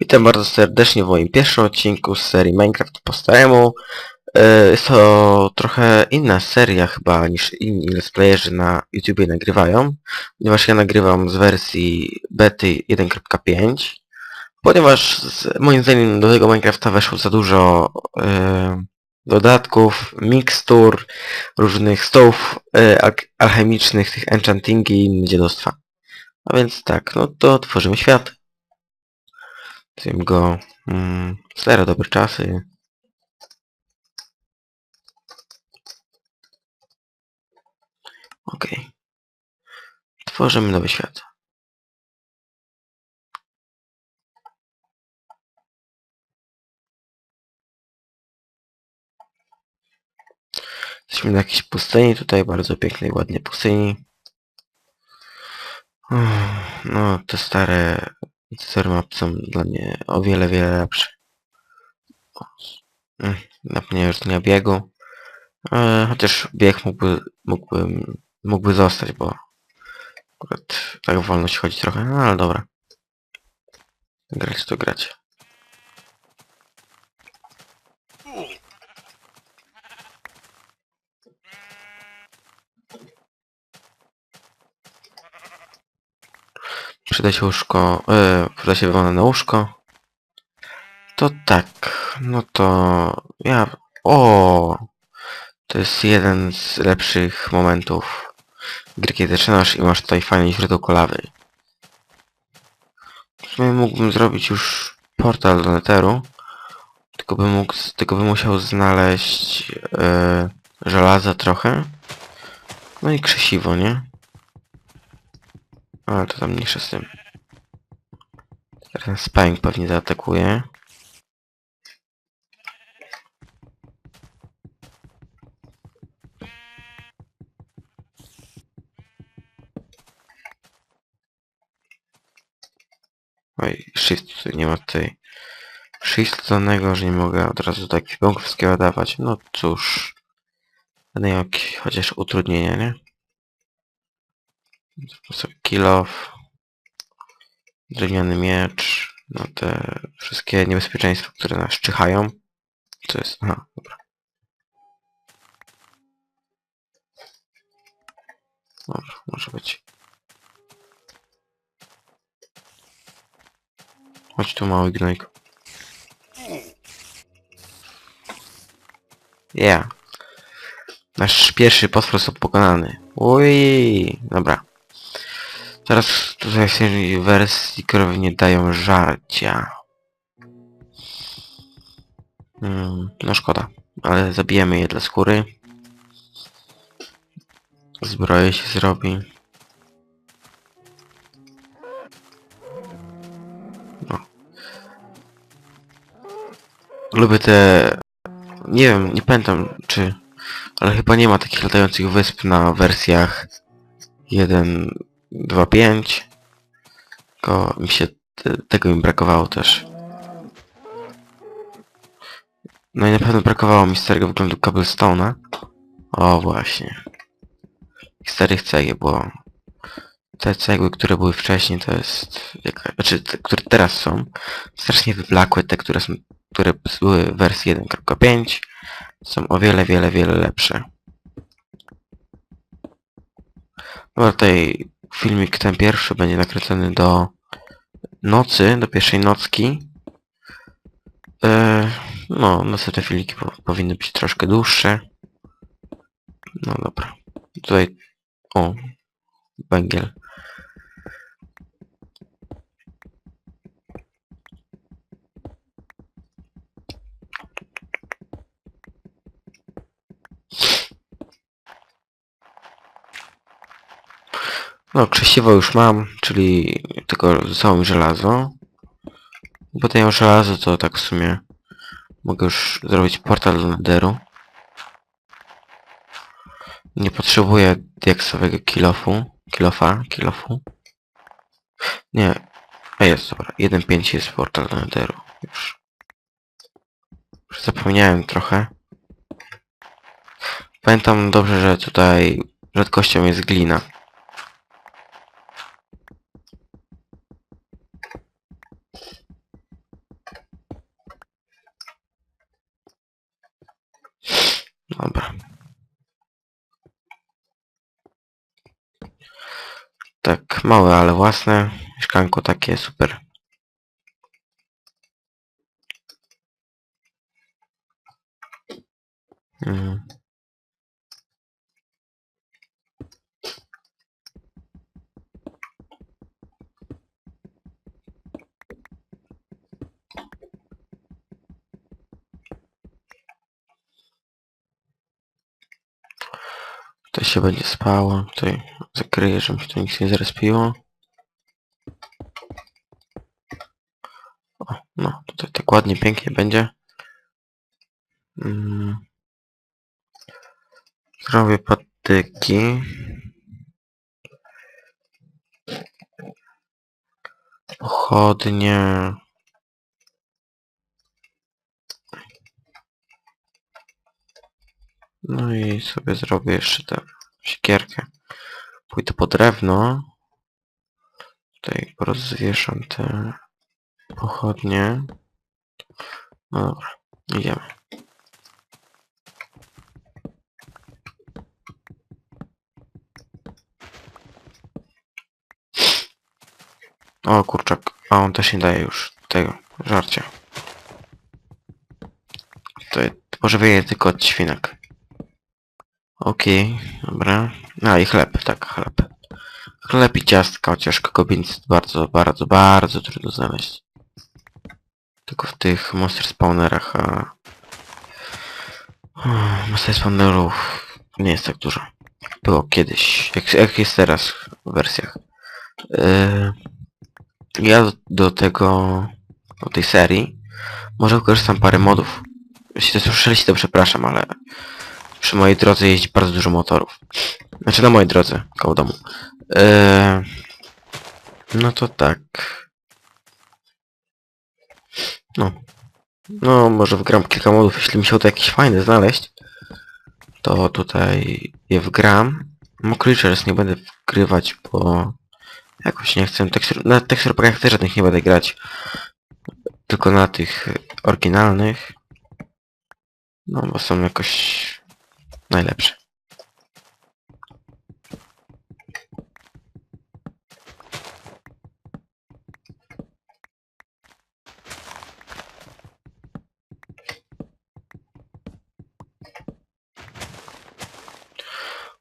Witam bardzo serdecznie w moim pierwszym odcinku z serii Minecraft po staremu. E, Jest to trochę inna seria chyba niż inni let's playerzy na YouTubie nagrywają, ponieważ ja nagrywam z wersji bety 1.5, ponieważ z, moim zdaniem do tego Minecrafta weszło za dużo e, dodatków, mikstur, różnych stołów e, al alchemicznych, tych enchantingi i inne dziadostwa. A więc tak, no to tworzymy świat. Tym go mm, stare dobre czasy. Okej. Tworzymy nowy świat. Jesteśmy na jakiejś pustyni, tutaj bardzo pięknej, ładnej pustyni. No, te stare Story map są dla mnie o wiele, wiele lepsze. Na mnie już nie biegu. E, chociaż bieg mógłby, mógłbym, mógłby zostać, bo akurat tak wolność chodzi trochę, no ale dobra. Grać to grać. Przyda się łóżko, e, przyda się wywana na łóżko. To tak, no to ja, o, to jest jeden z lepszych momentów gry, kiedy zaczynasz i masz tutaj fajne źródło kolawy. W sumie mógłbym zrobić już portal do Netheru, tylko bym mógł, tylko bym musiał znaleźć e, żelaza trochę. No i krzesiwo, nie? Ale to tam mniejsza z tym. Teraz spying pewnie zaatakuje. Oj, shift tutaj nie ma tutaj shift danego, że nie mogę od razu do ekwipunku wszystkiego dawać. No cóż. Będę miał chociaż utrudnienia, nie? Kill off. Drewniany miecz. No te wszystkie niebezpieczeństwa, które nas czyhają. Co jest? Aha, dobra. Dobra, może być. Chodź tu mały gnojku. Yeah. Nasz pierwszy potwór został pokonany. Ui, dobra. Teraz tutaj tej wersji krowy nie dają żarcia. Hmm, no szkoda, ale zabijemy je dla skóry. Zbroję się zrobi. No. Lubię te... Nie wiem, nie pamiętam czy... Ale chyba nie ma takich latających wysp na wersjach 1.2.5 Tylko mi się... te- tego mi brakowało też. No i na pewno brakowało mi starego wyglądu cobblestone'a. O właśnie. I starych cegieł, bo te cegły, które były wcześniej, to jest... Jaka, znaczy, te, które teraz są, strasznie wyblakłe, te, które są, które były w wersji 1.5 są o wiele, wiele, wiele lepsze. Dobra, tutaj filmik ten pierwszy będzie nakręcony do nocy, do pierwszej nocki. E, no, następne filmiki po, powinny być troszkę dłuższe. No dobra. Tutaj... O, węgiel. No, krzesiwo już mam, czyli tylko zostało mi żelazo. Bo to ja mam żelazo, to tak w sumie mogę już zrobić portal do Netheru. Nie potrzebuję diaksowego kilofu. Kilofa, kilofu. Nie. A jest, dobra. 1.5 jest portal do Netheru. Już. Już zapomniałem trochę. Pamiętam dobrze, że tutaj rzadkością jest glina. Dobra. Tak, małe, ale własne. Mieszkanko takie super. Mhm. To się będzie spało. Tutaj zakryję, żeby mi tu nic nie zrespiło. O, no, tutaj tak ładnie, pięknie będzie. Mm. Zrobię patyki. Pochodnie. No i sobie zrobię jeszcze tę siekierkę. Pójdę po drewno. Tutaj rozwieszam te pochodnie. No dobra, idziemy. O kurczak, a on też nie daje już tego żarcia. To pożywienie tylko od świnek. Okej, dobra. A i chleb, tak, chleb. Chleb i ciastka, chociaż kokobin jest bardzo, bardzo, bardzo trudno znaleźć. Tylko w tych monster spawnerach, a... Monster spawnerów nie jest tak dużo. Było kiedyś, jak, jak jest teraz w wersjach. Yy, ja do, do tego, do tej serii, może wykorzystam parę modów. Jeśli to słyszeliście, to przepraszam, ale przy mojej drodze jeździ bardzo dużo motorów. Znaczy na mojej drodze, koło domu. Eee, no to tak. No. No, może wgram kilka modów, jeśli mi się uda jakieś fajne znaleźć. To tutaj je wgram. Mo Creatures nie będę wgrywać, bo jakoś nie chcę. Tekstur, na teksturpakach też żadnych nie będę grać. Tylko na tych oryginalnych. No, bo są jakoś najlepsze.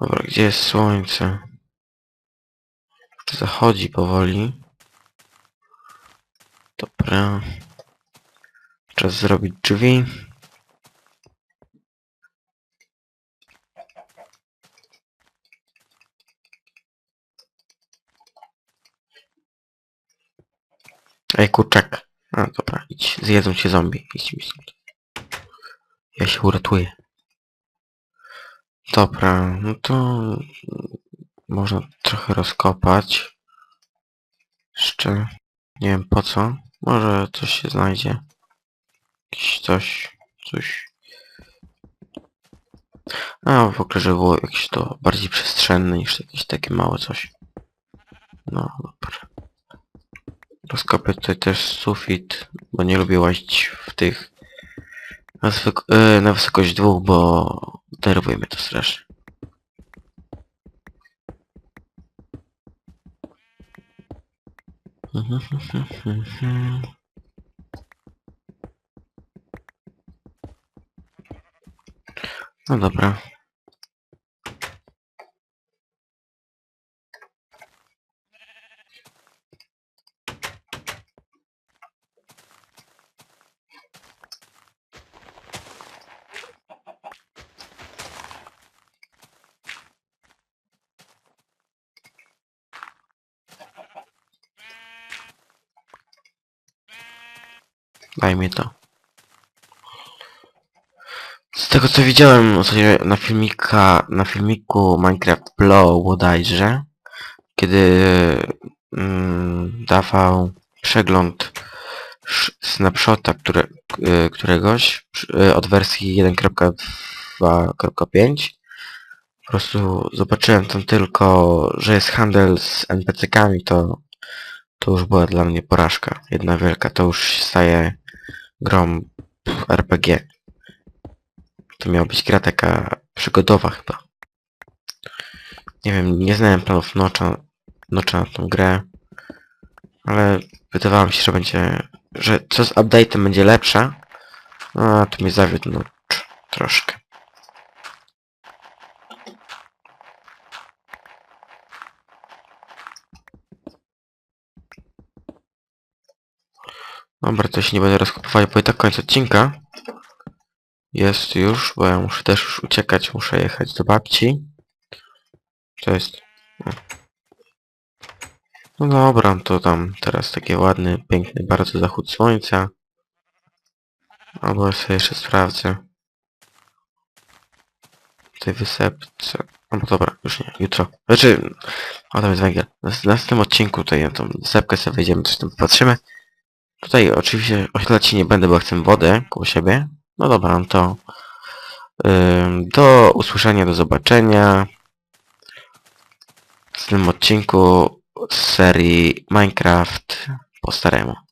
Dobra, gdzie jest słońce? Zachodzi powoli. Dobra. Czas zrobić drzwi. Ej, kurczak. A, dobra, idź. Zjedzą cię zombie. Idź mi stąd. Ja się uratuję. Dobra, no to... Można trochę rozkopać. Jeszcze... Nie wiem po co. Może coś się znajdzie. Jakiś coś... Coś... A, w ogóle, żeby było jakieś to bardziej przestrzenne niż jakieś takie małe coś. No, dobra. Rozkopię tutaj też sufit, bo nie lubię łazić w tych na, e, na wysokość dwóch, bo denerwuje to strasznie. No dobra. Daj mi to. Z tego co widziałem na filmika, na filmiku Minecraft Blow bodajże, kiedy mm, dawał przegląd snapshota które, y, któregoś y, od wersji 1.2.5 po prostu zobaczyłem tam tylko, że jest handel z NPC-kami, to to już była dla mnie porażka. Jedna wielka, to już się staje pff, RPG. To miała być gra taka przygodowa chyba. Nie wiem, nie znałem planów nocza, nocza na tą grę. Ale wydawało mi się, że będzie... że co z update'em będzie lepsze. No, a tu mnie zawiódł nocz troszkę. Dobra, to się nie będę rozkupować, bo i tak koniec odcinka. Jest już, bo ja muszę też już uciekać, muszę jechać do babci. To jest... No dobra, to tam teraz taki ładny, piękny bardzo zachód słońca. Albo ja sobie jeszcze sprawdzę. W tej wysepce. No dobra, już nie, jutro. Znaczy, o tam jest węgiel. Na następnym odcinku tutaj na tą wysepkę sobie wejdziemy, coś tam popatrzymy. Tutaj oczywiście oślać się nie będę, bo chcę wodę koło siebie. No dobra, no to do usłyszenia, do zobaczenia w tym odcinku z serii Minecraft po staremu.